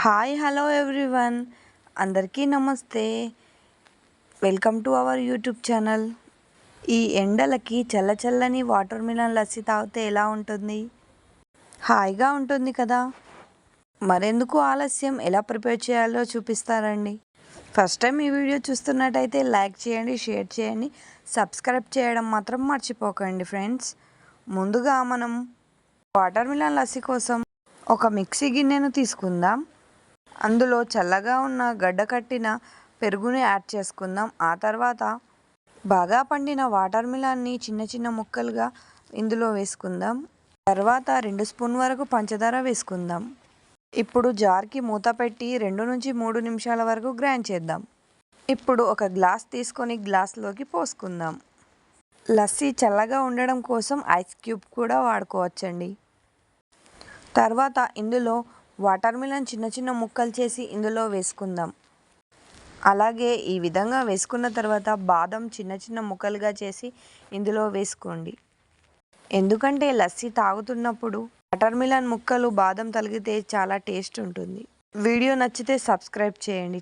Hi hello everyone. అందరికీ నమస్తే. Welcome to our YouTube channel. ఈ ఎండలకి చల్లచల్లని వాటర్ మిలన్ లస్సీ తాగితే ఎలా ఉంటుంది? హాయిగా ఉంటుంది కదా? మరెందుకు ఆలస్యం? ఎలా ప్రిపేర్ చేయాలో చూపిస్తారండి. ఫస్ట్ టైం ఈ వీడియో చూస్తున్నట్టయితే లైక్ చేయండి షేర్ చేయండి సబ్స్క్రైబ్ చేయడం మాత్రం మర్చిపోకండి ఫ్రెండ్స్. ముందుగా మనం వాటర్ మిలన్ లస్సీ కోసం ఒక మిక్సీ గిన్నెను తీసుకుందాం. అందులో చల్లగా ఉన్న గడ్డ కట్టిన పెరుగుని యాడ్ చేసుకుందాం. ఆ తర్వాత బాగా పండిన వాటర్ మిలాన్ని చిన్న చిన్న ముక్కలుగా ఇందులో వేసుకుందాం. తర్వాత రెండు స్పూన్ వరకు పంచదార వేసుకుందాం. ఇప్పుడు జార్కి మూత పెట్టి రెండు నుంచి మూడు నిమిషాల వరకు గ్రైండ్ చేద్దాం. ఇప్పుడు ఒక గ్లాస్ తీసుకొని గ్లాస్లోకి పోసుకుందాం. లస్సీ చల్లగా ఉండడం కోసం ఐస్ క్యూబ్ కూడా వాడుకోవచ్చండి. తర్వాత ఇందులో వాటర్ మిలన్ చిన్న చిన్న ముక్కలు చేసి ఇందులో వేసుకుందాం. అలాగే ఈ విధంగా వేసుకున్న తర్వాత బాదం చిన్న చిన్న ముక్కలుగా చేసి ఇందులో వేసుకోండి. ఎందుకంటే లస్సీ తాగుతున్నప్పుడు వాటర్ మిలన్ ముక్కలు బాదం తలిగితే చాలా టేస్ట్ ఉంటుంది. వీడియో నచ్చితే సబ్స్క్రైబ్ చేయండి.